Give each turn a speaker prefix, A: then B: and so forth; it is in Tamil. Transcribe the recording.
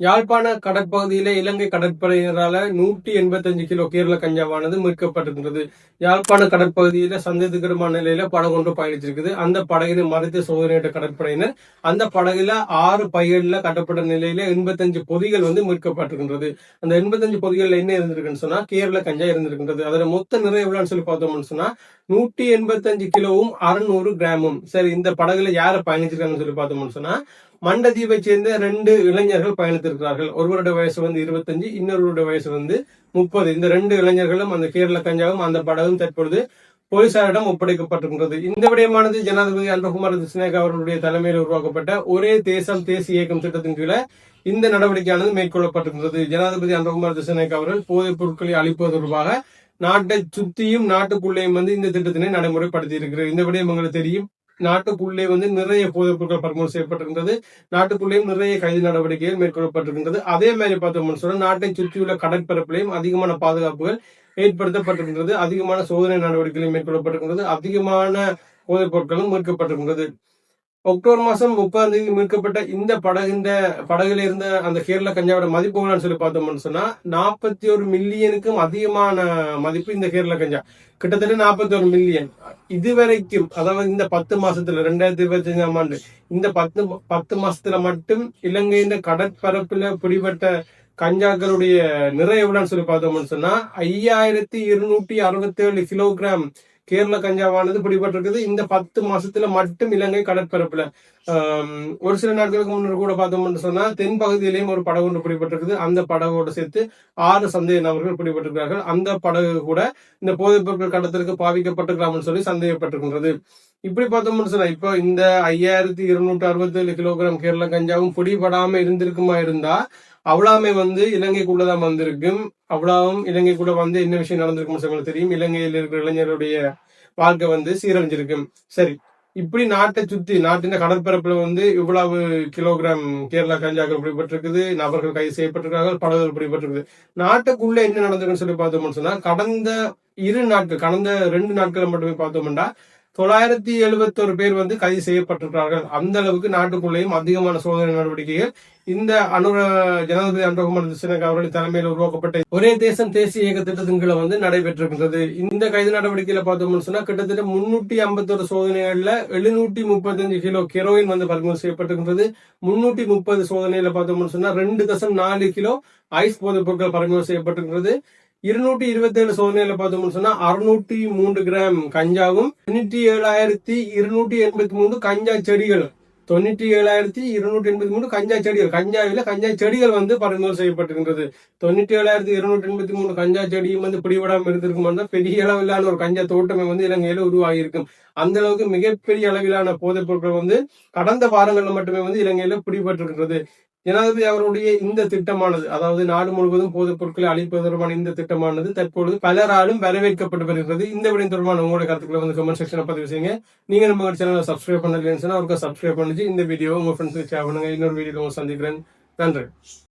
A: யாழ்ப்பாண கடற்பகுதியில இலங்கை கடற்படையினரால நூற்றி எண்பத்தஞ்சு கிலோ கேரள கஞ்சாவானது மீட்கப்பட்டிருந்தது. யாழ்ப்பாண கடற்பகுதியில சந்தேகமான நிலையில படகு ஒன்று பயணிச்சிருக்குது. அந்த படகினை மறைத்து சோதனையிட்ட கடற்படையினர் அந்த படகுல ஆறு பைகள்ல கட்டப்பட்ட நிலையில எண்பத்தஞ்சு பொதிகள் வந்து மீட்கப்பட்டிருக்கின்றது. அந்த எண்பத்தஞ்சு பொதிகள் என்ன இருந்திருக்குன்னு சொன்னா கேரள கஞ்சா இருந்திருக்கின்றது. அதோட மொத்த நிறை எவ்வளவுன்னு சொல்லி பார்த்தோம்னு சொன்னா நூற்றி எண்பத்தஞ்சு கிலோவும் அறுநூறு கிராமும். சரி இந்த படகுல யாரை பயணிச்சிருக்காங்கன்னு சொல்லி பார்த்தோம்னு சொன்னா மண்டதீவை சேர்ந்த ரெண்டு இளைஞர்கள் பயணித்திருக்கிறார்கள். ஒருவருடைய வயசு வந்து இருபத்தஞ்சு இன்னொருவருடைய வயசு வந்து முப்பது. இந்த ரெண்டு இளைஞர்களும் அந்த கேரள கஞ்சாவும் அந்த படகும் தற்பொழுது போலீசாரிடம் ஒப்படைக்கப்பட்டிருக்கிறது. இந்த விடயமானது ஜனாதிபதி அல்பகுமார் திஸ்னேகா அவர்களுடைய தலைமையில் உருவாக்கப்பட்ட ஒரே தேசம் தேசிய இயக்கம் திட்டத்தின் கீழ இந்த நடவடிக்கையானது மேற்கொள்ளப்பட்டிருக்கிறது. ஜனாதிபதி அன்பகுமார் திஸ்னேகா அவர்கள் போதைப் பொருட்களை அளிப்பது தொடர்பாக நாட்டை சுத்தியும் நாட்டுக்குள்ளேயும் வந்து இந்த திட்டத்தினை நடைமுறைப்படுத்தி இருக்கிறார் இந்த விடயம் உங்களுக்கு தெரியும். நாட்டுக்குள்ளே வந்து நிறைய போதைப் பொருட்கள் பறிமுதல் செய்யப்பட்டிருக்கின்றது நாட்டுக்குள்ளேயும் நிறைய கைது நடவடிக்கைகள் மேற்கொள்ளப்பட்டிருக்கின்றது. அதே மாதிரி பார்த்தோம்னு சொன்னால் நாட்டை சுற்றியுள்ள கடற்பரப்பிலையும் அதிகமான பாதுகாப்புகள் ஏற்படுத்தப்பட்டிருக்கின்றது. அதிகமான சோதனை நடவடிக்கைகள் மேற்கொள்ளப்பட்டிருக்கின்றது. அதிகமான போதைப் பொருட்களும் மீட்கப்பட்டிருக்கின்றது. அக்டோபர் மாசம் முப்பதாம் தேதி மீட்கப்பட்ட இந்த படகுன்ற படகுல இருந்த அந்த கேரள கஞ்சாவோட மதிப்பு எவ்வளோன்னு சொல்லி பார்த்தோம்னு சொன்னா நாற்பத்தி ஒரு மில்லியனுக்கும் அதிகமான மதிப்பு இந்த கேரள கஞ்சா. கிட்டத்தட்ட நாற்பத்தி ஒரு மில்லியன். இதுவரைக்கும் அதாவது இந்த பத்து மாசத்துல ரெண்டாயிரத்தி இருபத்தி அஞ்சாம் ஆண்டு இந்த பத்து பத்து மாசத்துல மட்டும் இலங்கையின் கடற்பரப்புல பிடிபட்ட கஞ்சாக்களுடைய நிறை எவ்வளவுன்னு சொல்லி பார்த்தோம்னு சொன்னா ஐயாயிரத்தி இருநூற்றி அறுபத்தி ஏழு கிலோகிராம். கேரள கஞ்சாவானது பிடிபட்டிருக்குது. இந்த பத்து மாசத்துல மட்டும் இலங்கை கடற்பரப்புல. ஒரு சில நாட்களுக்கு முன்னர் கூட பார்த்தோம்னு சொன்னா தென் பகுதியிலேயும் ஒரு படகு ஒன்று பிடிபட்டிருக்குது. அந்த படகோட சேர்த்து ஆறு சந்தேக நபர்கள் பிடிபட்டிருக்கிறார்கள். அந்த படகு கூட இந்த போதைப் பொருட்கள் கடத்திற்கு பாவிக்கப்பட்டிருக்கலாம்னு சொல்லி சந்தேகப்பட்டிருக்கின்றது. இப்படி பார்த்தோம்னு சொன்னா இப்போ இந்த ஐயாயிரத்தி இருநூற்றி அறுபத்தி ஏழு கிலோகிராம் கேரள கஞ்சாவும் பிடிபடாம இருந்திருக்குமா இருந்தா அவ்வளாமே வந்து இலங்கைக்குள்ளதான் வந்திருக்கும். அவ்வளவும் இலங்கைக்குள்ள வந்து என்ன விஷயம் நடந்திருக்கும்னு சொல்ல தெரியும். இலங்கையில் இருக்கிற இளைஞருடைய வாழ்க்கை வந்து சீரழிஞ்சிருக்கும். சரி இப்படி நாட்டை சுத்தி நாட்டின் கடற்பரப்புல வந்து இவ்வளவு கிலோகிராம் கேரளா கஞ்சாக்கள் பிடிபட்டிருக்குது நபர்கள் கைது செய்யப்பட்டிருக்கார்கள் படகுகள் பிடிபட்டிருக்குது. நாட்டுக்குள்ள என்ன நடந்திருக்குன்னு சொல்லி பார்த்தோம்னு சொன்னா கடந்த இரு நாட்கள் கடந்த ரெண்டு நாட்களை மட்டுமே பார்த்தோம்னா தொள்ளாயிரத்தி எழுபத்தொரு பேர் வந்து கைது செய்யப்பட்டிருக்கிறார்கள். அந்த அளவுக்கு நாட்டுக்குள்ளேயும் அதிகமான சோதனை நடவடிக்கைகள் இந்த அனுர ஜனாதிபதி அனுரகுமார் திசனக அவர்கள் தலைமையில் உருவாக்கப்பட்ட ஒரே தேசம் தேசிய இயக்க திட்டத்தின் கீழ வந்து நடைபெற்றிருக்கின்றது. இந்த கைது நடவடிக்கையில பார்த்தோம்னு சொன்னா கிட்டத்தட்ட முன்னூற்றி ஐம்பத்தொரு சோதனைகள்ல எழுநூற்றி முப்பத்தஞ்சு கிலோ கெரோயின் வந்து பறிமுதல் செய்யப்பட்டிருக்கின்றது. முன்னூற்றி முப்பது சோதனையில பார்த்தோம்னு சொன்னா ரெண்டு தசம் நாலு கிலோ ஐஸ் போதைப் பொருட்கள் பறிமுதல் செய்யப்பட்டிருக்கிறது இருநூற்றி இருபத்தி ஏழு சோதனையில பார்த்தோம்னு சொன்னா அறுநூற்றி மூன்று கிராம் கஞ்சாவும் தொண்ணூற்றி ஏழாயிரத்தி இருநூற்றி எண்பத்தி மூணு கஞ்சா செடிகள். தொண்ணூற்றி ஏழாயிரத்தி இருநூற்றி எண்பத்தி மூணு கஞ்சா செடிகள். கஞ்சாவில கஞ்சா செடிகள் வந்து பறிமுதல் செய்யப்பட்டிருக்கிறது தொண்ணூற்றி ஏழாயிரத்தி இருநூற்றி எண்பத்தி மூணு கஞ்சா செடியும் வந்து பிடிபடாமல் இருந்திருக்குமா பெரிய அளவிலான ஒரு கஞ்சா தோட்டமே வந்து இலங்கையில உருவாகியிருக்கும் அந்த அளவுக்கு மிகப்பெரிய அளவிலான போதைப் பொருட்கள் வந்து கடந்த வாரங்களில் மட்டுமே வந்து இலங்கையில பிடிபட்டிருக்கிறது ஜனாதிபதி அவருடைய இந்த திட்டமானது அதாவது நாடு முழுவதும் போதைப் பொருட்களை அழிப்பது தொடர்பான இந்த திட்டமானது தற்பொழுது பலராலும் வரவேற்கப்பட்டு வருகிறது. இந்த விடயம் தொடர்பான உங்களோட கருத்துக்களை வந்து கமெண்ட் செக்ஷன்ல பதிவு செய்யுங்க. நீங்க நம்ம சேனலை சப்ஸ்கிரைப் பண்ணலன்னு சொன்னா அவருக்கு சப்ஸ்கிரைப் பண்ணிச்சு. இந்த வீடியோ உங்க ஃப்ரெண்ட்ஸுக்கு ஷேர் பண்ணுங்க. இன்னொரு வீடியோ சந்திக்கிறேன். நன்றி.